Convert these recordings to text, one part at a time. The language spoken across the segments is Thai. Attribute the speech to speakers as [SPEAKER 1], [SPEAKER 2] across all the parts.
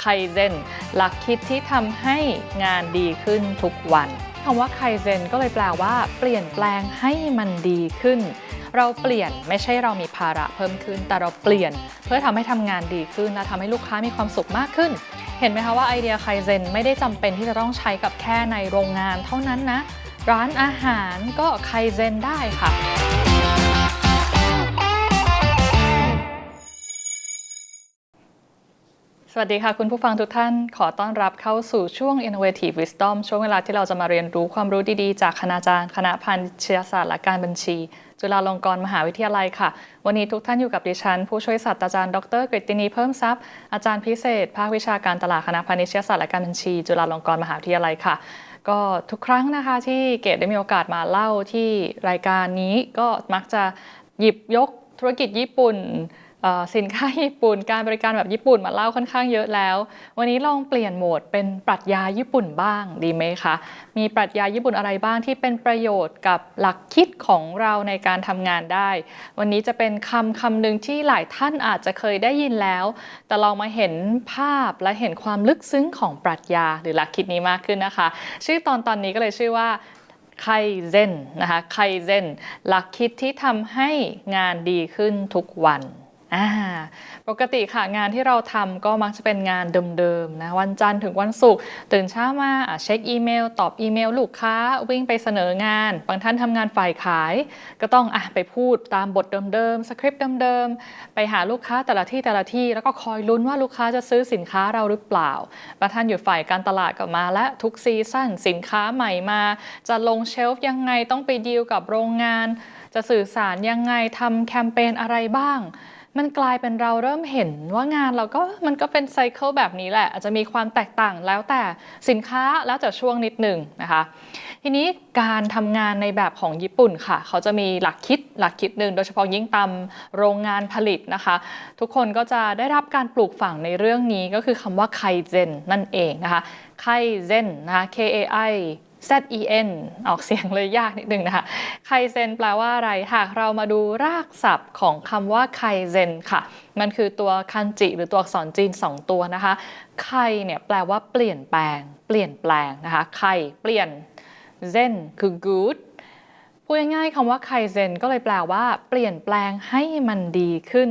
[SPEAKER 1] ไคเซนหลักคิดที่ทำให้งานดีขึ้นทุกวันคำว่าไคเซนก็เลยแปลว่า เปลี่ยนแปลงให้มันดีขึ้น เราเปลี่ยนไม่ใช่เรามีภาระเพิ่มขึ้น แต่เราเปลี่ยนเพื่อทำให้ทำงานดีขึ้นและทำให้ลูกค้ามีความสุขมากขึ้น เห็นไหมคะว่าไอเดียไคเซนไม่ได้จำเป็นที่จะต้องใช้กับแค่ในโรงงานเท่านั้นนะ ร้านอาหารก็ไคเซนได้ค่ะ สวัสดีค่ะ คุณผู้ฟังทุกท่านขอต้อนรับเข้าสู่ช่วง Innovative Wisdom ช่วงเวลาที่เราจะมาเรียนรู้ความรู้ดีๆ จากคณาจารย์ คณะพันชยศาสตร์และการบัญชี จุฬาลงกรณ์มหาวิทยาลัยค่ะ วันนี้ทุกท่านอยู่กับดิฉัน ผู้ช่วยศาสตราจารย์ดรกฤตินีเพิ่มทรัพย์ อาจารย์พิเศษ ภาควิชาการตลาดคณะพาณิชศาสตร์และการบัญชี จุฬาลงกรณ์มหาวิทยาลัยค่ะก็ทุกครั้งนะคะที่เกดได้มีโอกาสมาเล่าที่รายการนี้ก็มักจะหยิบยกธุรกิจญี่ปุ่น สินค้าญี่ปุ่นการบริการแบบญี่ปุ่นมาเล่าค่อนข้างเยอะแล้ว วันนี้ลองเปลี่ยนโหมดเป็นปรัชญาญี่ปุ่นบ้างดีไหมคะ มีปรัชญาญี่ปุ่นอะไรบ้างที่เป็นประโยชน์กับหลักคิดของเราในการทำงานได้ วันนี้จะเป็นคำคำหนึ่งที่หลายท่านอาจจะเคยได้ยินแล้ว แต่ลองมาเห็นภาพและเห็นความลึกซึ้งของปรัชญาหรือหลักคิดนี้มากขึ้นนะคะ ชื่อตอนตอนนี้ก็เลยชื่อว่าไคเซนนะคะไคเซนหลักคิดที่ทำให้งานดีขึ้นทุกวัน อ่าปกติค่ะงานที่เราทำก็มักจะเป็นงานเดิมๆนะวันจันทร์ถึงวันศุกร์ตื่นเช้ามาเช็คอีเมล ตอบอีเมล ลูกค้าวิ่งไปเสนองาน บางท่านทำงานฝ่ายขาย ก็ต้องอะไปพูดตามบทเดิมๆสคริปต์เดิมๆไปหาลูกค้าแต่ละที่แต่ละที่ แล้วก็คอยลุ้นว่าลูกค้าจะซื้อสินค้าเราหรือเปล่าบางท่านอยู่ฝ่ายการตลาดก็มา และทุกซีซั่นสินค้าใหม่มา จะลงเชลฟ์ยังไงต้องไปดีลกับโรงงาน จะสื่อสารยังไงทำแคมเปญอะไรบ้าง มันกลายเป็นเราเริ่มเห็นว่างานเราก็มันก็เป็นไซเคิลแบบนี้แหละ อาจจะมีความแตกต่างแล้วแต่สินค้าแล้วแต่ช่วงนิดหนึ่งนะคะ ทีนี้การทำงานในแบบของญี่ปุ่นค่ะ เขาจะมีหลักคิดหลักคิดหนึ่งโดยเฉพาะยิ่งตามโรงงานผลิตนะคะ ทุกคนก็จะได้รับการปลูกฝังในเรื่องนี้ก็คือคำว่าไคเซนนั่นเองนะคะไคเซนนะคะ K A I Z E N ออกเสียงเลยยากนิดนึงนะคะไคเซนแปลว่าอะไร หากเรามาดูรากศัพท์ของคำว่าไคเซนค่ะ มันคือตัวคันจิ หรือตัวอักษรจีน 2 ตัวนะคะ ไคเนี่ยแปลว่าเปลี่ยนแปลง เปลี่ยนแปลงนะคะ ไคเปลี่ยน เซนคือ good พูดง่ายๆคำว่าไคเซนก็เลยแปลว่า เปลี่ยนแปลงให้มันดีขึ้น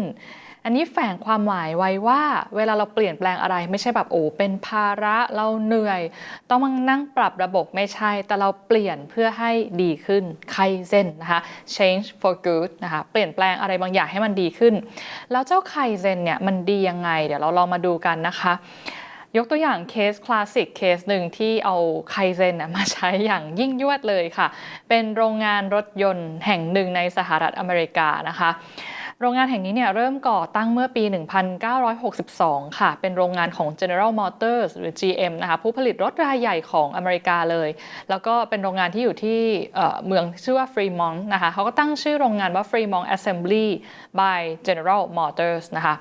[SPEAKER 1] อันนี้แฝงความหมายไว้ว่า เวลาเราเปลี่ยนแปลงอะไร ไม่ใช่แบบโอ้เป็นภาระเราเหนื่อย ต้องมานั่งปรับระบบไม่ใช่ แต่เราเปลี่ยนเพื่อให้ดีขึ้นไคเซนนะคะ change for good นะคะเปลี่ยนแปลงอะไรบางอย่างให้มันดีขึ้น แล้วเจ้าไคเซนเนี่ยมันดียังไง เดี๋ยวเราลองมาดูกันนะคะยกตัวอย่างเคสคลาสสิกเคสหนึ่งที่เอาไคเซนมาใช้อย่างยิ่งยวดเลยค่ะ เป็นโรงงานรถยนต์แห่งหนึ่งในสหรัฐอเมริกานะคะ โรงงานแห่งนี้เนี่ยเริ่มก่อตั้งเมื่อปี 1962 ค่ะ เป็นโรงงานของ General Motors หรือ GM นะคะผู้ผลิตรถรายใหญ่ของอเมริกาเลย แล้วก็เป็นโรงงานที่อยู่ที่เอ่อเมืองชื่อว่า Fremont นะคะเขาก็ตั้งชื่อโรงงานว่า Fremont Assembly by General Motors นะคะ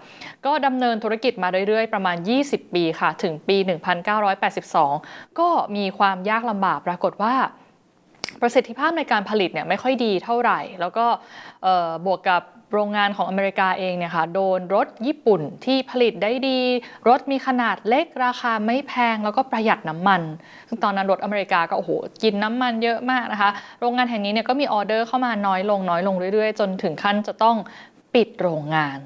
[SPEAKER 1] ก็ดำเนินธุรกิจมาเรื่อยๆ ประมาณ 20 ปีค่ะ ถึงปี 1982 ก็มีความยากลำบากปรากฏว่าประสิทธิภาพในการผลิตเนี่ยไม่ค่อยดีเท่าไหร่ แล้วก็บวกกับ โรงงานของอเมริกาเองเนี่ยค่ะโดนรถญี่ปุ่นที่ผลิตได้ดี รถมีขนาดเล็กราคาไม่แพงแล้วก็ประหยัดน้ำมัน ซึ่งตอนนั้นรถอเมริกาก็โอ้โหกินน้ำมันเยอะมากนะคะ โรงงานแห่งนี้เนี่ยก็มีออเดอร์เข้ามาน้อยลงน้อยลงเรื่อยๆ จนถึงขั้นจะต้องปิดโรงงาน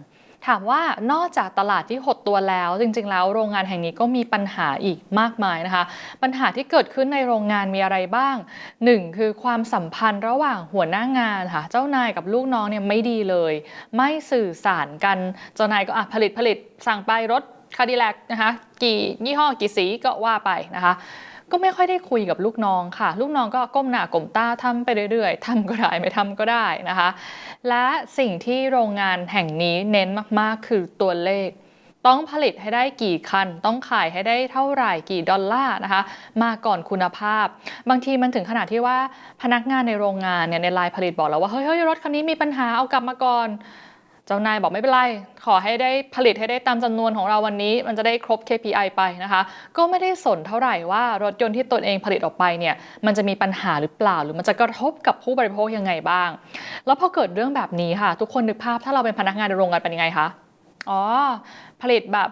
[SPEAKER 1] ถามว่านอกจากตลาดที่หดตัวแล้ว จริงๆ แล้วโรงงานแห่งนี้ก็มีปัญหาอีกมากมายนะคะ ปัญหาที่เกิดขึ้นในโรงงานมีอะไรบ้าง 1 คือความสัมพันธ์ระหว่างหัวหน้างานค่ะ เจ้านายกับลูกน้องเนี่ยไม่ดีเลย ไม่สื่อสารกัน เจ้านายก็อะผลิตผลิตสั่งไปรถคาดิแลกนะคะ กี่ยี่ห้อกี่สีก็ว่าไปนะคะ ก็ไม่ค่อยได้คุยกับลูกน้องค่ะ ลูกน้องก็ก้มหน้าก้มตาทำไปเรื่อยๆทำก็ได้ไม่ทำก็ได้นะคะ และสิ่งที่โรงงานแห่งนี้เน้นมากๆ คือตัวเลข ต้องผลิตให้ได้กี่คัน ต้องขายให้ได้เท่าไหร่กี่ดอลลาร์นะคะ มาก่อนคุณภาพ บางทีมันถึงขนาดที่ว่าพนักงานในโรงงานเนี่ยในไลน์ผลิตบอกแล้วว่าเฮ้ยเฮ้ยรถคันนี้มีปัญหาเอากลับมาก่อน จ้านายบอกไม่เป็นไร ขอให้ได้ผลิตให้ได้ตามจำนวนของเราวันนี้ มันจะได้ครบ KPI ไปนะคะ ก็ไม่ได้สนเท่าไหร่ว่ารถยนต์ที่ตนเองผลิตออกไปเนี่ยมันจะมีปัญหาหรือเปล่า หรือมันจะกระทบกับผู้บริโภคยังไงบ้าง แล้วพอเกิดเรื่องแบบนี้ค่ะ ทุกคนนึกภาพถ้าเราเป็นพนักงานในโรงงานเป็นยังไงคะอ๋อผลิตแบบ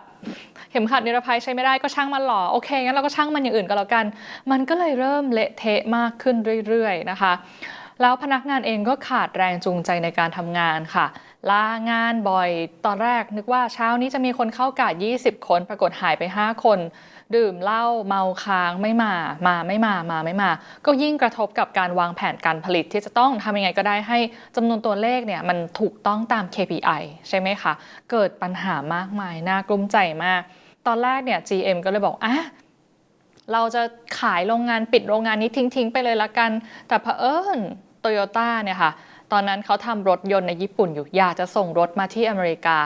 [SPEAKER 1] เข็มขัดนิรภัยใช้ไม่ได้ก็ช่างมันหรอโอเคงั้นเราก็ช่างมันอย่างอื่นก็แล้วกัน มันก็เลยเริ่มเละเทะมากขึ้นเรื่อยๆนะคะ แล้วพนักงานเองก็ขาดแรงจูงใจในการทำงานค่ะ ลางานบ่อยตอนแรกนึกว่าเช้านี้จะมีคนเข้ากะ20 คน ปรากฏหายไป 5 คน ดื่มเหล้าเมาค้างไม่มามาไม่มามาไม่มา ก็ยิ่งกระทบกับการวางแผนการผลิตที่จะต้องทำยังไงก็ได้ให้จำนวนตัวเลขเนี่ยมันถูกต้องตาม KPI ใช่ไหมคะ เกิดปัญหามากมายน่ากลุ้มใจมาก ตอนแรกเนี่ย GM ก็เลยบอกอะเราจะขายโรงงานปิดโรงงานนี้ทิ้งๆ ไปเลยละกัน แต่เผอิญโตโยต้าเนี่ยค่ะ ตอนนั้นเขาทำรถยนต์ในญี่ปุ่นอยู่อยากจะส่งรถมาที่อเมริกา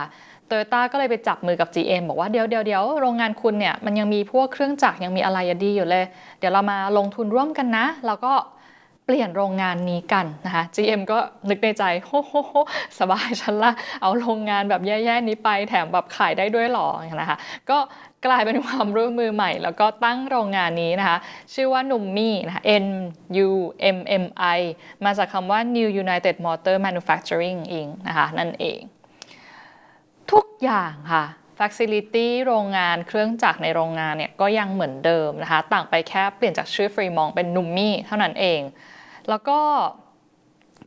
[SPEAKER 1] โตโยต้าก็เลยไปจับมือกับ GM บอกว่าเดี๋ยวเดี๋ยวเดี๋ยวโรงงานคุณเนี่ยมันยังมีพวกเครื่องจักรยังมีอะไรดีอยู่เลย เดี๋ยวเรามาลงทุนร่วมกันนะ แล้วก็ เปลี่ยนโรงงานนี้กันนะคะ GM ก็นึกในใจโฮโฮโฮสบายฉันละ เอาโรงงานแบบแย่ๆนี้ไปแถมแบบขายได้ด้วยหรอนะคะ ก็กลายเป็นความร่วมมือใหม่ แล้วก็ตั้งโรงงานนี้นะคะ ชื่อว่านุมมี่นะคะ N U M M I มาจากคำว่า New United Motor Manufacturing Inc. นะคะนั่นเอง ทุกอย่างค่ะ Facility โรงงานเครื่องจักรในโรงงานเนี่ยก็ยังเหมือนเดิมนะคะ ต่างไปแค่เปลี่ยนจากชื่อฟรีมองเป็นนุมมี่เท่านั้นเอง แล้วก็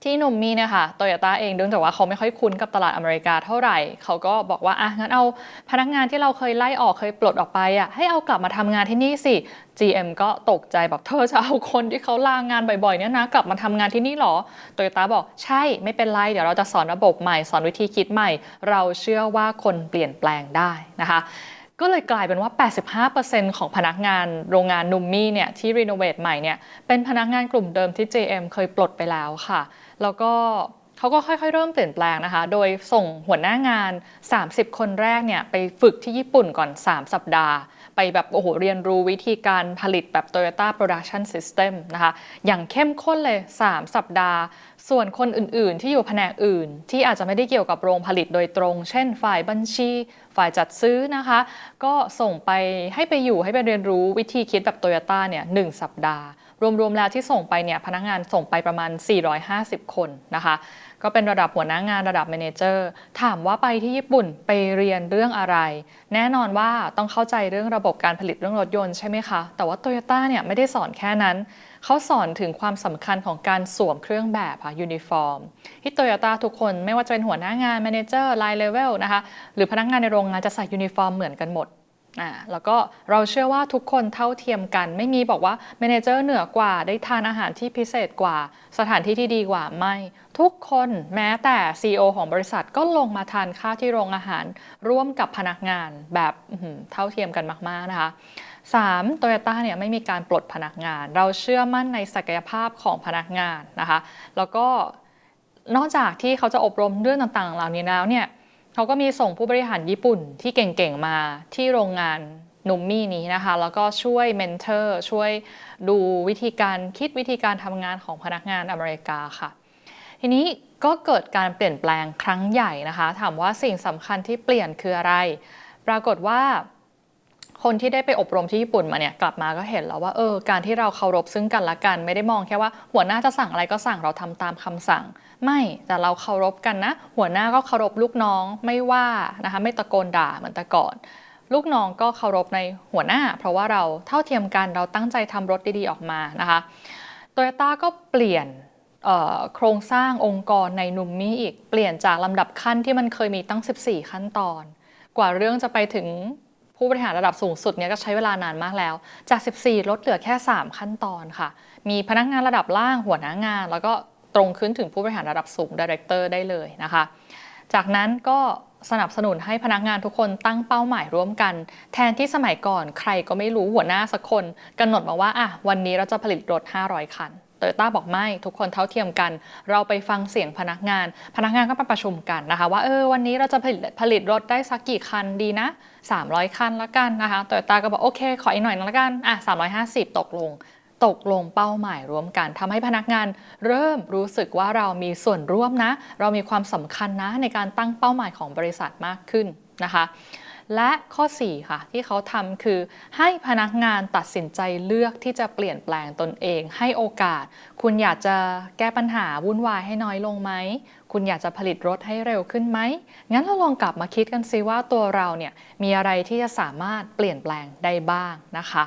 [SPEAKER 1] ที่นุมมีเนี่ยค่ะโตโยต้าเองเนื่องจากว่าเขาไม่ค่อยคุ้นกับตลาดอเมริกาเท่าไหร่ เขาก็บอกว่าอะงั้นเอาพนักงานที่เราเคยไล่ออกเคยปลดออกไปอะให้เอากลับมาทำงานที่นี่สิ GM ก็ตกใจแบบเธอจะเอาคนที่เขาลางงานบ่อยๆเนี่ยนะกลับมาทำงานที่นี่หรอโตโยต้าบอกใช่ไม่เป็นไร เดี๋ยวเราจะสอนระบบใหม่ สอนวิธีคิดใหม่ เราเชื่อว่าคนเปลี่ยนแปลงได้นะคะ ก็เลยกลายเป็นว่า 85%ของพนักงานโรงงานนุมมี่เนี่ยที่รีโนเวทใหม่เนี่ยเป็นพนักงานกลุ่มเดิมที่ JM เคยปลดไปแล้วค่ะ แล้วก็เขาก็ค่อยๆ เริ่มเปลี่ยนแปลงนะคะ โดยส่งหัวหน้างาน 30 คนแรกเนี่ยไปฝึกที่ญี่ปุ่นก่อน 3 สัปดาห์ ไปแบบโอ้โหเรียนรู้วิธีการผลิตแบบ Toyota Production System นะคะอย่างเข้มข้นเลย 3 สัปดาห์ ส่วนคนอื่นๆ ที่อยู่แผนกอื่น ที่อาจจะไม่ได้เกี่ยวกับโรงผลิตโดยตรง เช่น ฝ่ายบัญชี ฝ่ายจัดซื้อนะคะ ก็ส่งไปให้ไปอยู่ให้ไปเรียนรู้วิธีคิดแบบ Toyota เนี่ยหสัปดาห์ รวมๆแล้วที่ส่งไปเนี่ยพนักงานส่งไปประมาณ 450 คนนะคะ ก็เป็นระดับหัวหน้างานระดับเมเนเจอร์ถามว่าไปที่ญี่ปุ่นไปเรียนเรื่องอะไร แน่นอนว่าต้องเข้าใจเรื่องระบบการผลิตเรื่องรถยนต์ใช่ไหมคะ แต่ว่าโตโยต้าเนี่ยไม่ได้สอนแค่นั้นเขาสอนถึงความสำคัญของการสวมเครื่องแบบค่ะยูนิฟอร์มที่โตโยต้าทุกคนไม่ว่าจะเป็นหัวหน้างานเมเนเจอร์ไลน์เลเวลนะคะหรือพนักงานในโรงงานจะใส่ยูนิฟอร์มเหมือนกันหมดอ่าแล้วก็เราเชื่อว่าทุกคนเท่าเทียมกัน ไม่มีบอกว่าเมเนเจอร์เหนือกว่าได้ทานอาหารที่พิเศษกว่า สถานที่ที่ดีกว่าไม่ ทุกคนแม้แต่ CEO ของบริษัทก็ลงมาทานข้าวที่โรงอาหาร ร่วมกับพนักงานแบบเท่าเทียมกันมาก ๆ นะคะ 3. โตโยต้าเนี่ยไม่มีการปลดพนักงาน เราเชื่อมั่นในศักยภาพของพนักงานนะคะ แล้วก็นอกจากที่เขาจะอบรมเรื่องต่างๆ เหล่านี้แล้วเนี่ยเขาก็มีส่งผู้บริหารญี่ปุ่นที่เก่งๆ มาที่โรงงานนุมมี่นี้นะคะ แล้วก็ช่วยเมนเทอร์ช่วยดูวิธีการคิดวิธีการทำงานของพนักงานอเมริกาค่ะ ทีนี้ก็เกิดการเปลี่ยนแปลงครั้งใหญ่นะคะ ถามว่าสิ่งสำคัญที่เปลี่ยนคืออะไร ปรากฏว่าคนที่ได้ไปอบรมที่ญี่ปุ่นมาเนี่ยกลับมาก็เห็นแล้วว่าเออการที่เราเคารพซึ่งกันและกัน ไม่ได้มองแค่ว่าหัวหน้าจะสั่งอะไรก็สั่งเราทำตามคำสั่ง ไม่แต่เราเคารพกันนะ หัวหน้าก็เคารพลูกน้องไม่ว่านะคะไม่ตะโกนด่าเหมือนแต่ก่อน ลูกน้องก็เคารพในหัวหน้า เพราะว่าเราเท่าเทียมกันเราตั้งใจทำรถดีๆออกมานะคะโตโยต้าก็เปลี่ยน โครงสร้างองค์กรในนุมมี่อีกเปลี่ยนจากลำดับขั้นที่มันเคยมีตั้ง 14 ขั้นตอน กว่าเรื่องจะไปถึงผู้บริหารระดับสูงสุดเนี่ยก็ใช้เวลานานมากแล้ว จาก 14 ลดเหลือแค่ 3 ขั้นตอนค่ะ มีพนักงานระดับล่างหัวหน้างาน แล้วก็ตรงขึ้นถึงผู้บริหารระดับสูงดีเรคเตอร์ได้เลยนะคะ จากนั้นก็สนับสนุนให้พนักงานทุกคนตั้งเป้าหมายร่วมกัน แทนที่สมัยก่อนใครก็ไม่รู้หัวหน้าสักคนกำหนดมาว่าอะวันนี้เราจะผลิตรถ 500 คัน โตโยต้าบอกไม่ทุกคนเท่าเทียมกัน เราไปฟังเสียงพนักงาน พนักงานก็มาประชุมกันนะคะ ว่าเออวันนี้เราจะผลิตผลิตรถได้สักกี่คันดีนะ 300 คันละกันนะคะโตโยต้าก็บอกโอเค ขออีกหน่อยละกันอะ350 ตกลง ตกลงเป้าหมายร่วมกันทำให้พนักงานเริ่มรู้สึกว่าเรามีส่วนร่วมนะ เรามีความสำคัญนะในการตั้งเป้าหมายของบริษัทมากขึ้นนะคะ และข้อ 4 ค่ะ ที่เขาทำคือ ให้พนักงานตัดสินใจเลือกที่จะเปลี่ยนแปลงตนเอง ให้โอกาส คุณอยากจะแก้ปัญหาวุ่นวายให้น้อยลงไหม คุณอยากจะผลิตรถให้เร็วขึ้นไหม งั้นเราลองกลับมาคิดกันซิว่าตัวเราเนี่ยมีอะไรที่จะสามารถเปลี่ยนแปลงได้บ้างนะคะ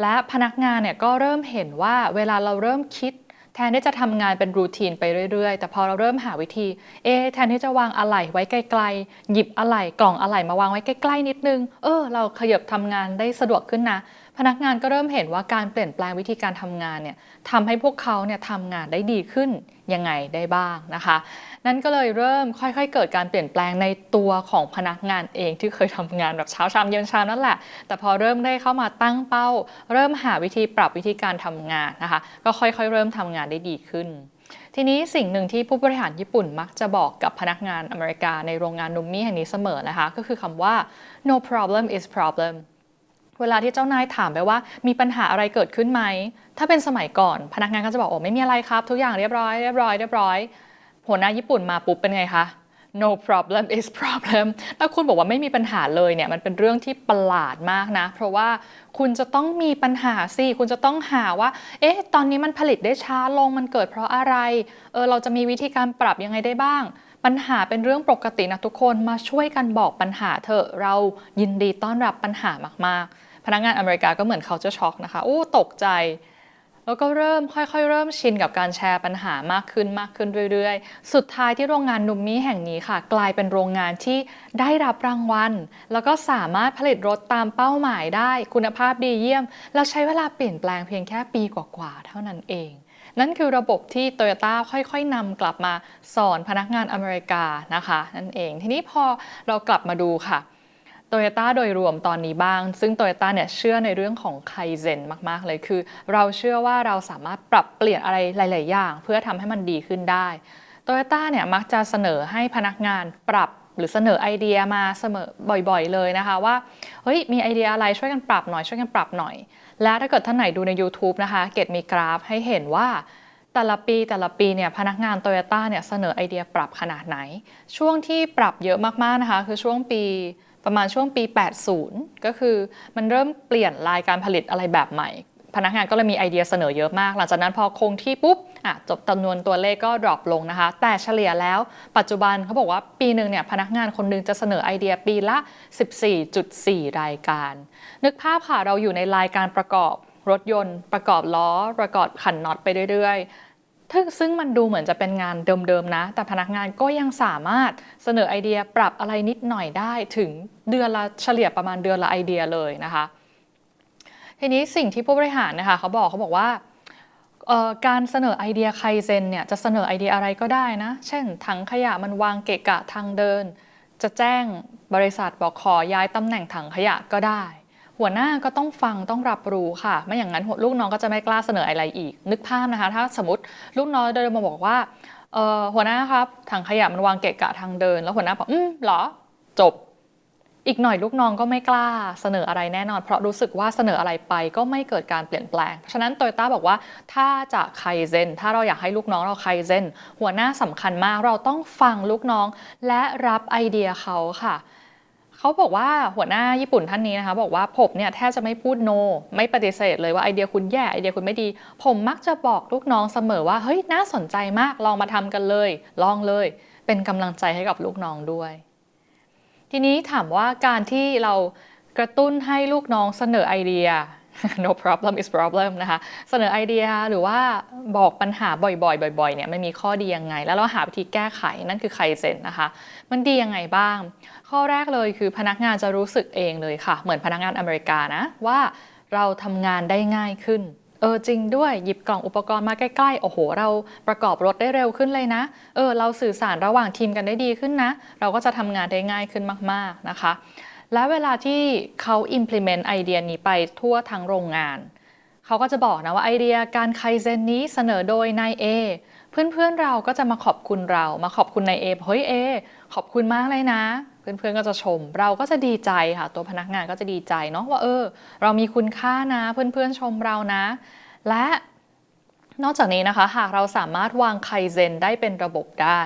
[SPEAKER 1] และพนักงานเนี่ยก็เริ่มเห็นว่าเวลาเราเริ่มคิด แทนที่จะทำงานเป็นรูทีนไปเรื่อยๆ แต่พอเราเริ่มหาวิธี เอแทนที่จะวางอะไหล่ไว้ไกลๆ หยิบอะไหล่กล่องอะไหล่มาวางไว้ใกล้ๆนิดนึง เออ เราขยับทำงานได้สะดวกขึ้นนะ พนักงานก็เริ่มเห็นว่าการเปลี่ยนแปลงวิธีการทำงานเนี่ยทำให้พวกเขาเนี่ยทำงานได้ดีขึ้นยังไงได้บ้างนะคะ นั่นก็เลยเริ่มค่อยๆ เกิดการเปลี่ยนแปลงในตัวของพนักงานเองที่เคยทำงานแบบเช้าชามเย็นชามนั่นแหละ แต่พอเริ่มได้เข้ามาตั้งเป้า เริ่มหาวิธีปรับวิธีการทำงานนะคะ ก็ค่อยๆ เริ่มทำงานได้ดีขึ้นทีนี้สิ่งหนึ่งที่ผู้บริหารญี่ปุ่นมักจะบอกกับพนักงานอเมริกาในโรงงานนุมมี่แห่งนี้เสมอนะคะ ก็คือคำว่า no problem is problem เวลาที่เจ้านายถามไปว่า มีปัญหาอะไรเกิดขึ้นไหม ถ้าเป็นสมัยก่อน พนักงานก็จะบอกโอ้ไม่มีอะไรครับ ทุกอย่างเรียบร้อยเรียบร้อยเรียบร้อยหัวหน้าญี่ปุ่นมาปุ๊บเป็นไงคะ no problem is problem ถ้าคุณบอกว่าไม่มีปัญหาเลยเนี่ยมันเป็นเรื่องที่ประหลาดมากนะ เพราะว่าคุณจะต้องมีปัญหาสิ คุณจะต้องหาว่า เอ๊ะ ตอนนี้มันผลิตได้ช้าลง มันเกิดเพราะอะไร เออ เราจะมีวิธีการปรับยังไงได้บ้าง ปัญหาเป็นเรื่องปกตินะทุกคน มาช่วยกันบอกปัญหาเถอะ เรายินดีต้อนรับปัญหามากๆ พนักงานอเมริกาก็เหมือนเขาจะช็อกนะคะโอ้ตกใจ แล้วก็เริ่มค่อยๆ เริ่มชินกับการแชร์ปัญหามากขึ้นมากขึ้นเรื่อยๆ สุดท้ายที่โรงงานนุมมี่แห่งนี้ค่ะ กลายเป็นโรงงานที่ได้รับรางวัล แล้วก็สามารถผลิตรถตามเป้าหมายได้ คุณภาพดีเยี่ยม แล้วใช้เวลาเปลี่ยนแปลงเพียงแค่ปีกว่าๆเท่านั้นเองนั่นคือระบบที่โตโยต้าค่อยๆนำกลับมาสอนพนักงานอเมริกานะคะ นั่นเอง ทีนี้พอเรากลับมาดูค่ะ โตโยต้าโดยรวมตอนนี้บ้าง ซึ่งโตโยต้าเนี่ยเชื่อในเรื่องของไคเซนมาก ๆ เลยคือ เราเชื่อว่าเราสามารถปรับเปลี่ยนอะไรหลาย ๆ อย่าง เพื่อทำให้มันดีขึ้นได้โตโยต้าเนี่ยมักจะเสนอให้พนักงานปรับหรือเสนอไอเดียมาเสมอบ่อย ๆ เลยนะคะว่าเฮ้ยมีไอเดียอะไรช่วยกันปรับหน่อยช่วยกันปรับหน่อย และถ้าเกิดท่านไหนดูใน YouTube นะคะ เกดมีกราฟให้เห็นว่าแต่ละปีแต่ละปีเนี่ยพนักงานโตโยต้าเนี่ยเสนอไอเดียปรับขนาดไหน ช่วงที่ปรับเยอะมากๆนะคะ คือช่วงปี ประมาณช่วงปี 80 ก็คือมันเริ่มเปลี่ยนลายการผลิตอะไรแบบใหม่ พนักงานก็เลยมีไอเดียเสนอเยอะมาก หลังจากนั้นพอคงที่ปุ๊บอะจบจำนวนตัวเลขก็ดรอปลงนะคะ แต่เฉลี่ยแล้วปัจจุบันเขาบอกว่าปีหนึ่งเนี่ยพนักงานคนหนึงจะเสนอไอเดียปีละ 14.4 รายการ นึกภาพค่ะเราอยู่ในรายการประกอบรถยนต์ประกอบล้อ ประกอบขันน็อตไปเรื่อย ซึ่งซึ่งมันดูเหมือนจะเป็นงานเดิมๆนะ แต่พนักงานก็ยังสามารถเสนอไอเดียปรับอะไรนิดหน่อยได้ถึงเดือนละเฉลี่ยประมาณเดือนละไอเดียเลยนะคะ ทีนี้สิ่งที่ผู้บริหารนะคะเขาบอกเขาบอกว่าการเสนอไอเดียไคเซนเนี่ยจะเสนอไอเดียอะไรก็ได้นะ เช่นถังขยะมันวางเกะกะทางเดิน จะแจ้งบริษัทบอกขอย้ายตำแหน่งถังขยะก็ได้ หัวหน้าก็ต้องฟังต้องรับรู้ค่ะ ไม่อย่างนั้นลูกน้องก็จะไม่กล้าเสนออะไรอีก นึกภาพนะคะ ถ้าสมมติลูกน้องเดินมาบอกว่าหัวหน้าครับถังขยะมันวางเกะกะทางเดิน แล้วหัวหน้าบอกอืมเหรอ จบ อีกหน่อยลูกน้องก็ไม่กล้าเสนออะไรแน่นอน เพราะรู้สึกว่าเสนออะไรไปก็ไม่เกิดการเปลี่ยนแปลง เพราะฉะนั้นโตโยต้าบอกว่าถ้าจะไคเซนถ้าเราอยากให้ลูกน้องเราไคเซนหัวหน้าสำคัญมากเราต้องฟังลูกน้อง และรับไอเดียเขาค่ะ เขาบอกว่าหัวหน้าญี่ปุ่นท่านนี้นะคะ บอกว่าผมเนี่ยแทบจะไม่พูดโนไม่ปฏิเสธเลยว่าไอเดียคุณแย่ไอเดียคุณไม่ดี ผมมักจะบอกลูกน้องเสมอว่าเฮ้ยน่าสนใจมากลองมาทำกันเลย ลองเลย เป็นกำลังใจให้กับลูกน้องด้วย ทีนี้ถามว่าการที่เรากระตุ้นให้ลูกน้องเสนอไอเดีย no problem is problem นะคะ เสนอไอเดียหรือว่าบอกปัญหาบ่อยๆ บ่อยๆ เนี่ยมันมีข้อดียังไง แล้วเราหาวิธีแก้ไขนั่นคือไคเซนนะคะ มันดียังไงบ้าง ข้อแรกเลยคือพนักงานจะรู้สึกเองเลยค่ะ เหมือนพนักงานอเมริกานะ ว่าเราทำงานได้ง่ายขึ้นเออจริงด้วยหยิบกล่องอุปกรณ์มาใกล้ๆ โอ้โห เราประกอบรถได้เร็วขึ้นเลยนะ เออ เราสื่อสารระหว่างทีมกันได้ดีขึ้นนะ เราก็จะทำงานได้ง่ายขึ้นมากๆนะคะ และเวลาที่เขา implement ไอเดียนี้ไปทั่วทั้งโรงงาน เขาก็จะบอกนะว่าไอเดียการไคเซนนี้เสนอโดยนายเอเพื่อนๆเราก็จะมาขอบคุณเรา มาขอบคุณนายเอเฮ้ยเอขอบคุณมากเลยนะ เพื่อนๆก็จะชม เราก็จะดีใจค่ะ ตัวพนักงานก็จะดีใจเนาะว่าเออ เรามีคุณค่านะ เพื่อนๆชมเรานะ และนอกจากนี้นะคะ หากเราสามารถวางไคเซนได้เป็นระบบได้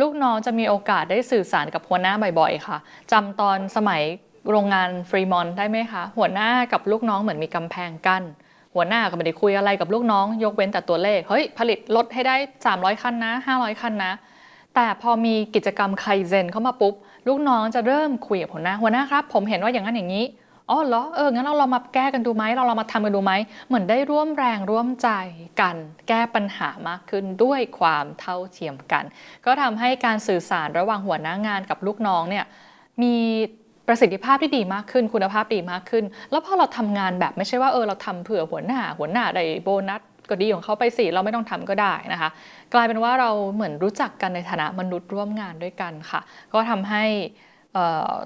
[SPEAKER 1] ลูกน้องจะมีโอกาสได้สื่อสารกับหัวหน้าบ่อยๆ ค่ะ จำตอนสมัยโรงงานฟรีมอนได้ไหมคะ หัวหน้ากับลูกน้องเหมือนมีกำแพงกั้น หัวหน้าก็ไม่ได้คุยอะไรกับลูกน้อง ยกเว้นแต่ตัวเลข เฮ้ย ผลิตรถให้ได้ 300 คันนะ 500 คันนะ แต่พอมีกิจกรรมไคเซนเข้ามาปุ๊บ ลูกน้องจะเริ่มคุยกับหัวหน้า หัวหน้าครับ ผมเห็นว่าอย่างนั้นอย่างนี้ อ๋อเหรอเอองั้นเราลองมาแก้กันดูไหมเราลองมาทำกันดูไหมเหมือนได้ร่วมแรงร่วมใจกัน แก้ปัญหามากขึ้นด้วยความเท่าเทียมกัน ก็ทำให้การสื่อสารระหว่างหัวหน้างานกับลูกน้องเนี่ยมีประสิทธิภาพที่ดีมากขึ้น คุณภาพดีมากขึ้น แล้วพอเราทำงานแบบไม่ใช่ว่าเออเราทำเผื่อหัวหน้า หัวหน้าได้โบนัสก็ดีของเขาไปสิเราไม่ต้องทำก็ได้นะคะ กลายเป็นว่าเราเหมือนรู้จักกันในฐานะมนุษย์ร่วมงานด้วยกันค่ะ ก็ทำให้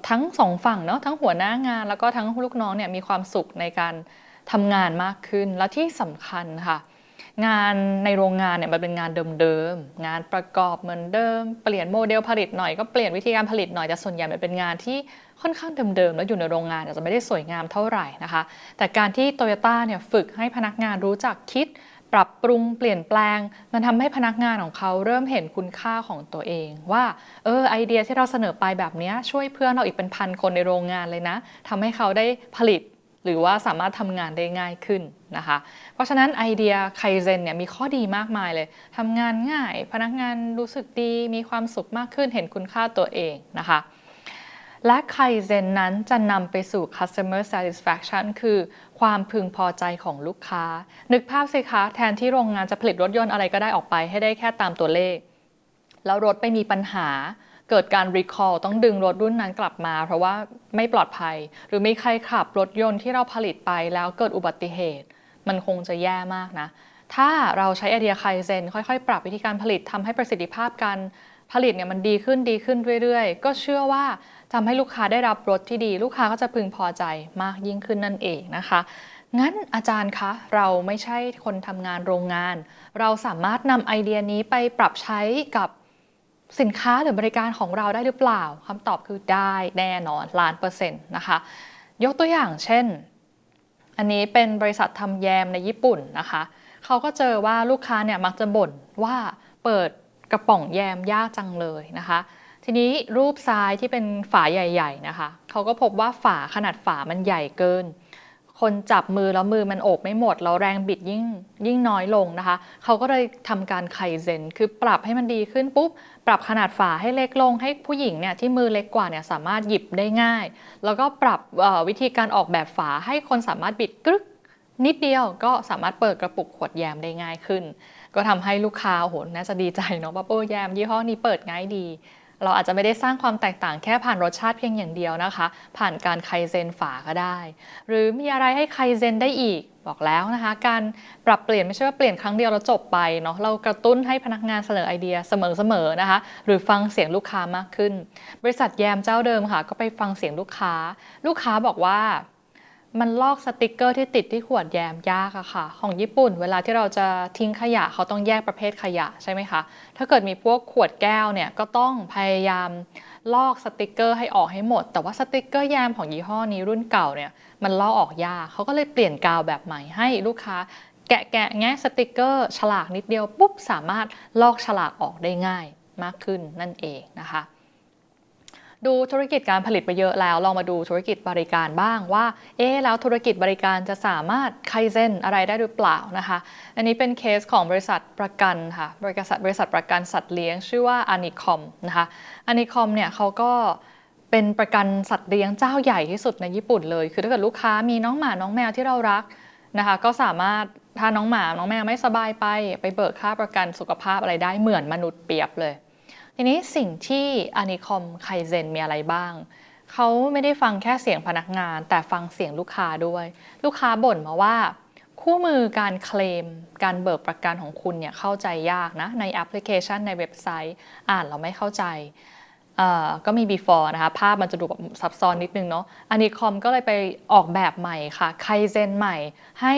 [SPEAKER 1] ทั้งสองฝั่งเนาะทั้งหัวหน้างานแล้วก็ทั้งลูกน้องเนี่ยมีความสุขในการทำงานมากขึ้น และที่สำคัญค่ะ งานในโรงงานเนี่ยมันเป็นงานเดิมๆงานประกอบเหมือนเดิม เปลี่ยนโมเดลผลิตหน่อยก็เปลี่ยนวิธีการผลิตหน่อยแต่ส่วนใหญ่มันเป็นงานที่ค่อนข้างเดิมๆแล้วอยู่ในโรงงานอาจจะไม่ได้สวยงามเท่าไหร่นะคะ แต่การที่โตโยต้าเนี่ยฝึกให้พนักงานรู้จักคิด ปรับปรุงเปลี่ยนแปลง มันทำให้พนักงานของเขาเริ่มเห็นคุณค่าของตัวเอง ว่าเออไอเดียที่เราเสนอไปแบบนี้ช่วยเพื่อนเราอีกเป็นพันคนในโรงงานเลยนะทำให้เขาได้ผลิตหรือว่าสามารถทำงานได้ง่ายขึ้นนะคะ เพราะฉะนั้นไอเดียไคเซนเนี่ยมีข้อดีมากมายเลยทำงานง่าย พนักงานรู้สึกดีมีความสุขมากขึ้นเห็นคุณค่าตัวเองนะคะ และไคเซนนั้นจะนำไปสู่ customer satisfaction คือความพึงพอใจของลูกค้า นึกภาพสิคะ แทนที่โรงงานจะผลิตรถยนต์อะไรก็ได้ออกไปให้ได้แค่ตามตัวเลข แล้วรถไปมีปัญหาเกิดการ recall ต้องดึงรถรุ่นนั้นกลับมา เพราะว่าไม่ปลอดภัย หรือมีใครขับรถยนต์ที่เราผลิตไปแล้วเกิดอุบัติเหตุ มันคงจะแย่มากนะ ถ้าเราใช้ไอเดียไคเซนค่อยๆ ปรับวิธีการผลิตทำให้ประสิทธิภาพการผลิตเนี่ยมันดีขึ้นดีขึ้นเรื่อยๆ ก็เชื่อว่า ทำให้ลูกค้าได้รับรสที่ดี ลูกค้าก็จะพึงพอใจมากยิ่งขึ้นนั่นเองนะคะ งั้นอาจารย์คะเราไม่ใช่คนทำงานโรงงาน เราสามารถนำไอเดียนี้ไปปรับใช้กับสินค้าหรือบริการของเราได้หรือเปล่าคำตอบคือได้แน่นอนล้านเปอร์เซ็นต์นะคะ ยกตัวอย่างเช่น อันนี้เป็นบริษัททำแยมในญี่ปุ่นนะคะเขาก็เจอว่าลูกค้าเนี่ยมักจะบ่นว่าเปิดกระป๋องแยมยากจังเลยนะคะ ทีนี้รูปซ้ายที่เป็นฝาใหญ่ ๆนะคะ เขาก็พบว่าฝาขนาดฝามันใหญ่เกิน คนจับมือแล้วมือมันโอบไม่หมด แล้วแรงบิดยิ่งยิ่งน้อยลงนะคะ เขาก็เลยทำการไคเซนคือปรับให้มันดีขึ้นปุ๊บปรับขนาดฝาให้เล็กลง ให้ผู้หญิงเนี่ยที่มือเล็กกว่าเนี่ยสามารถหยิบได้ง่าย แล้วก็ปรับวิธีการออกแบบฝาให้คนสามารถบิดกรึกนิดเดียวก็สามารถเปิดกระปุกขวดแยมได้ง่ายขึ้น ก็ทำให้ลูกค้าโหน่าจะดีใจเนาะว่าโอ้แยมยี่ห้อนี้เปิดง่ายดี เราอาจจะไม่ได้สร้างความแตกต่างแค่ผ่านรสชาติเพียงอย่างเดียวนะคะ ผ่านการไคเซนฝาก็ได้ หรือมีอะไรให้ไคเซนได้อีกบอกแล้วนะคะ การปรับเปลี่ยนไม่ใช่ว่าเปลี่ยนครั้งเดียวแล้วจบไปเนาะเรากระตุ้นให้พนักงานเสนอไอเดียเสมอๆนะคะ หรือฟังเสียงลูกค้ามากขึ้น บริษัทแยมเจ้าเดิมค่ะ ก็ไปฟังเสียงลูกค้า ลูกค้าบอกว่า มันลอกสติกเกอร์ที่ติดที่ขวดแยมยากอะค่ะ ของญี่ปุ่น เวลาที่เราจะทิ้งขยะเขาต้องแยกประเภทขยะใช่ไหมคะ ถ้าเกิดมีพวกขวดแก้วเนี่ยก็ต้องพยายามลอกสติกเกอร์ให้ออกให้หมด แต่ว่าสติกเกอร์แยมของยี่ห้อนี้รุ่นเก่าเนี่ยมันลอกออกยากเขาก็เลยเปลี่ยนกาวแบบใหม่ให้ลูกค้า แกะแกะแงะสติกเกอร์ ฉลากนิดเดียวปุ๊บสามารถลอกฉลากออกได้ง่ายมากขึ้นนั่นเองนะคะ ดูธุรกิจการผลิตไปเยอะแล้ว ลองมาดูธุรกิจบริการบ้างว่า เอ๊แล้วธุรกิจบริการจะสามารถไคเซนอะไรได้หรือเปล่านะคะ อันนี้เป็นเคสของบริษัทประกันค่ะ บริษัทบริษัทประกันสัตว์เลี้ยง ชื่อว่าอานิคอมนะคะอานิคอมเนี่ยเขาก็เป็นประกันสัตว์เลี้ยงเจ้าใหญ่ที่สุดในญี่ปุ่นเลย คือถ้าเกิดลูกค้ามีน้องหมาน้องแมวที่เรารักนะคะ ก็สามารถถ้าน้องหมาน้องแมวไม่สบายไป ไปเบิกค่าประกันสุขภาพอะไรได้เหมือนมนุษย์เปรียบเลย ทีนี้สิ่งที่อานิคอมไคเซนมีอะไรบ้าง เขาไม่ได้ฟังแค่เสียงพนักงาน แต่ฟังเสียงลูกค้าด้วย ลูกค้าบ่นมาว่า คู่มือการเคลม การเบิกประกันของคุณเนี่ยเข้าใจยากนะ ในแอปพลิเคชันในเว็บไซต์ อ่านเราไม่เข้าใจก็มี before นะคะ ภาพมันจะดูแบบซับซ้อนนิดนึงเนาะอานิคอมก็เลยไปออกแบบใหม่ค่ะไคเซนใหม่ ให้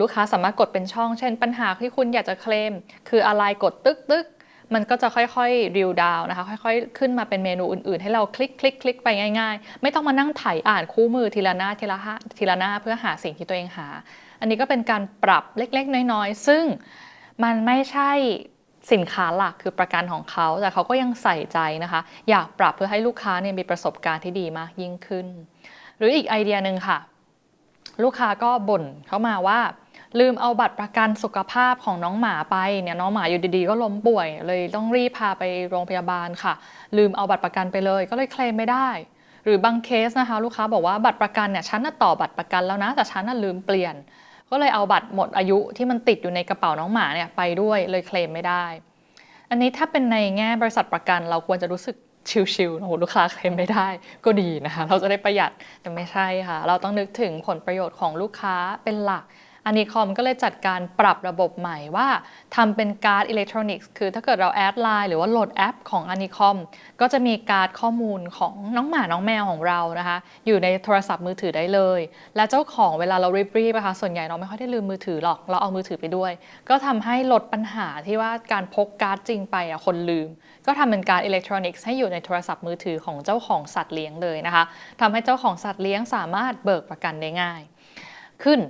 [SPEAKER 1] ลูกค้าสามารถกดเป็นช่อง เช่นปัญหาที่คุณอยากจะเคลม คืออะไรกดตึกตึก มันก็จะค่อยๆรีวดาวนะคะ ค่อยๆ ขึ้นมาเป็นเมนูอื่นๆ ให้เราคลิกคลิกคลิกไปง่ายๆ ไม่ต้องมานั่งไถอ่านคู่มือทีละหน้าทีละหทีละหน้าเพื่อหาสิ่งที่ตัวเองหา อันนี้ก็เป็นการปรับเล็กๆ น้อยๆ ซึ่งมันไม่ใช่สินค้าหลักคือประกันของเขา แต่เขาก็ยังใส่ใจนะคะ อยากปรับเพื่อให้ลูกค้าเนี่ยมีประสบการณ์ที่ดีมากยิ่งขึ้น หรืออีกไอเดียหนึ่งค่ะ ลูกค้าก็บ่นเข้ามาว่า ลืมเอาบัตรประกันสุขภาพของน้องหมาไปเนี่ยน้องหมาอยู่ดีๆ ก็ล้มป่วย เลยต้องรีบพาไปโรงพยาบาลค่ะ ลืมเอาบัตรประกันไปเลยก็เลยเคลมไม่ได้ หรือบางเคสนะคะ ลูกค้าบอกว่าบัตรประกันเนี่ยฉันน่ะต่อบัตรประกันแล้วนะ แต่ฉันน่ะลืมเปลี่ยน ก็เลยเอาบัตรหมดอายุที่มันติดอยู่ในกระเป๋าน้องหมาเนี่ยไปด้วยเลยเคลมไม่ได้ อันนี้ถ้าเป็นในแง่บริษัทประกันเราควรจะรู้สึกชิลๆโอ้โหลูกค้าเคลมไม่ได้ ก็ดีนะคะ เราจะได้ประหยัดแต่ไม่ใช่ค่ะ เราต้องนึกถึงผลประโยชน์ของลูกค้าเป็นหลัก อันนี้คอมก็เลยจัดการปรับระบบใหม่ว่าทำเป็นการ์ดอิเล็กทรอนิกส์คือถ้าเกิดเราแอดไลน์หรือว่าโหลดแอปของอันนี้คอมก็จะมีการ์ดข้อมูลของน้องหมาน้องแมวของเรานะคะ อยู่ในโทรศัพท์มือถือได้เลย และเจ้าของเวลาเรารีบๆนะคะส่วนใหญ่เราไม่ค่อยได้ลืมมือถือหรอกเราเอามือถือไปด้วย ก็ทำให้ลดปัญหาที่ว่าการพกการ์ดจริงไปอะคนลืม ก็ทำเป็นการ์ดอิเล็กทรอนิกส์ให้อยู่ในโทรศัพท์มือถือของเจ้าของสัตว์เลี้ยงเลยนะคะทำให้เจ้าของสัตว์เลี้ยงสามารถเบิกประกันได้ง่าย ขึ้น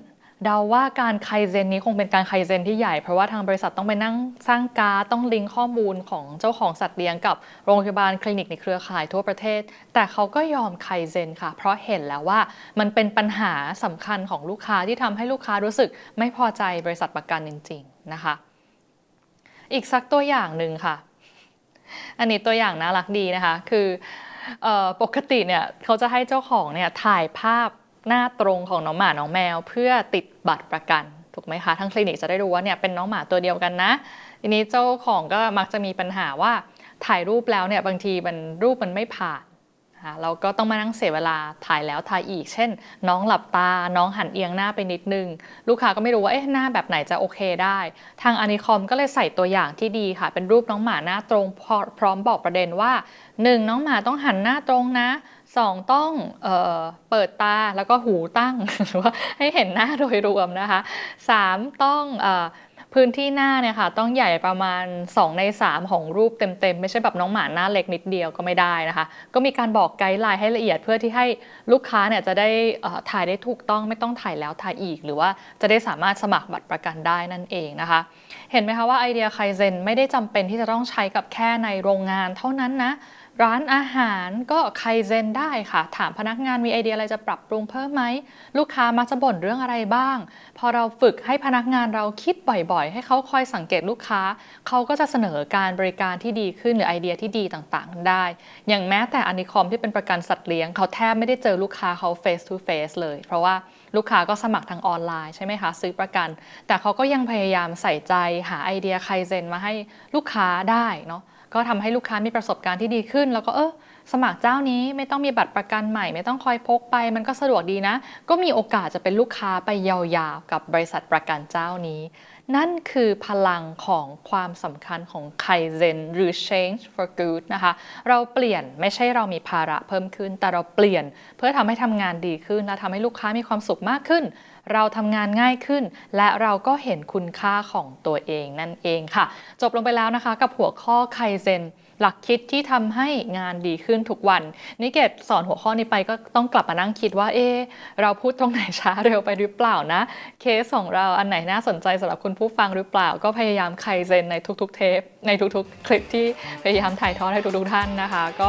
[SPEAKER 1] เดาว่าการไคเซนนี้คงเป็นการไคเซนที่ใหญ่ เพราะว่าทางบริษัทต้องไปนั่งสร้างการ์ดต้องลิงก์ข้อมูลของเจ้าของสัตว์เลี้ยงกับโรงพยาบาลคลินิกในเครือข่ายทั่วประเทศ แต่เขาก็ยอมไคเซนค่ะ เพราะเห็นแล้วว่ามันเป็นปัญหาสำคัญของลูกค้าที่ทำให้ลูกค้ารู้สึก ไม่พอใจบริษัทประกันจริง ๆนะคะ อีกสักตัวอย่างหนึ่งค่ะ อันนี้ตัวอย่างน่ารักดีนะคะ คือออปกติเนี่ยเขาจะให้เจ้าของเนี่ยถ่ายภาพ หน้าตรงของน้องหมาน้องแมว เพื่อติดบัตรประกันถูกไหมคะทั้งคลินิกจะได้รู้ว่าเนี่ยเป็นน้องหมาตัวเดียวกันนะทีนี้เจ้าของก็มักจะมีปัญหาว่าถ่ายรูปแล้วเนี่ยบางทีมันรูปมันไม่ผ่านนะเราก็ต้องมานั่งเสียเวลาถ่ายแล้วถ่ายอีก เช่น น้องหลับตา น้องหันเอียงหน้าไปนิดนึง ลูกค้าก็ไม่รู้ว่าเอ๊ะหน้าแบบไหนจะโอเคได้ ทางอนิคอมก็เลยใส่ตัวอย่างที่ดีค่ะ เป็นรูปน้องหมาหน้าตรงพร้อพร้อมบอกประเด็นว่า 1. น้องหมาต้องหันหน้าตรงนะ 2. ต้องเออเปิดตาแล้วก็หูตั้งหรือว่าให้เห็นหน้าโดยรวมนะคะ 3. ต้องออพื้นที่หน้าเนี่ยค่ะต้องใหญ่ประมาณ 2 ใน 3 ของรูปเต็มๆ ไม่ใช่แบบน้องหมาหน้าเล็กนิดเดียวก็ไม่ได้นะคะ ก็มีการบอกไกด์ไลน์ให้ละเอียดเพื่อที่ให้ลูกค้าเนี่ยจะได้ถ่ายได้ถูกต้องไม่ต้องถ่ายแล้วถ่ายอีก หรือว่าจะได้สามารถสมัครบัตรประกันได้นั่นเองนะคะ เห็นไหมคะว่าไอเดียไคเซนไม่ได้จำเป็นที่จะต้องใช้กับแค่ในโรงงานเท่านั้นนะ ร้านอาหารก็ไคเซนได้ค่ะ ถามพนักงานมีไอเดียอะไรจะปรับปรุงเพิ่มไหม ลูกค้ามักจะบ่นเรื่องอะไรบ้าง พอเราฝึกให้พนักงานเราคิดบ่อยๆ ให้เขาคอยสังเกตลูกค้า เขาก็จะเสนอการบริการที่ดีขึ้นหรือไอเดียที่ดีต่างๆ ได้ อย่างแม้แต่อนิคอมที่เป็นประกันสัตว์เลี้ยง เขาแทบไม่ได้เจอลูกค้าเขา face to face เลย เพราะว่าลูกค้าก็สมัครทางออนไลน์ใช่ไหมคะซื้อประกัน แต่เขาก็ยังพยายามใส่ใจหาไอเดียไคเซนมาให้ลูกค้าได้เนาะ ก็ทำให้ลูกค้ามีประสบการณ์ที่ดีขึ้น แล้วก็เออสมัครเจ้านี้ไม่ต้องมีบัตรประกันใหม่ ไม่ต้องคอยพกไป มันก็สะดวกดีนะ ก็มีโอกาสจะเป็นลูกค้าไปยาวๆกับบริษัทประกันเจ้านี้ นั่นคือพลังของความสำคัญของไคเซนหรือ change for good นะคะ เราเปลี่ยนไม่ใช่เรามีภาระเพิ่มขึ้น แต่เราเปลี่ยนเพื่อทำให้ทำงานดีขึ้น และทำให้ลูกค้ามีความสุขมากขึ้น เราทำงานง่ายขึ้น และเราก็เห็นคุณค่าของตัวเองนั่นเองค่ะ จบลงไปแล้วนะคะกับหัวข้อไคเซน หลักคิดที่ทำให้งานดีขึ้นทุกวันนิเกตสอนหัวข้อนี้ไปก็ต้องกลับมานั่งคิดว่า เอเราพูดตรงไหนช้าเร็วไปหรือเปล่านะ เคสของเราอันไหนน่าสนใจสำหรับคุณผู้ฟังหรือเปล่า ก็พยายามไคเซนในทุกๆ เทป ในทุกๆ คลิปที่พยายามถ่ายทอดให้ทุกๆท่านนะคะ ก็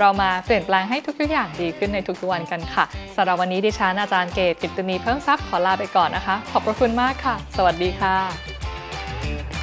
[SPEAKER 1] เรามาเปลี่ยนแปลงให้ทุกๆอย่างดีขึ้นในทุกๆวันกันค่ะสำหรับวันนี้ดิฉันอาจารย์เกตกิตตินีเพิ่มทรัพย์ขอลาไปก่อนนะคะ ขอบพระคุณมากค่ะ สวัสดีค่ะ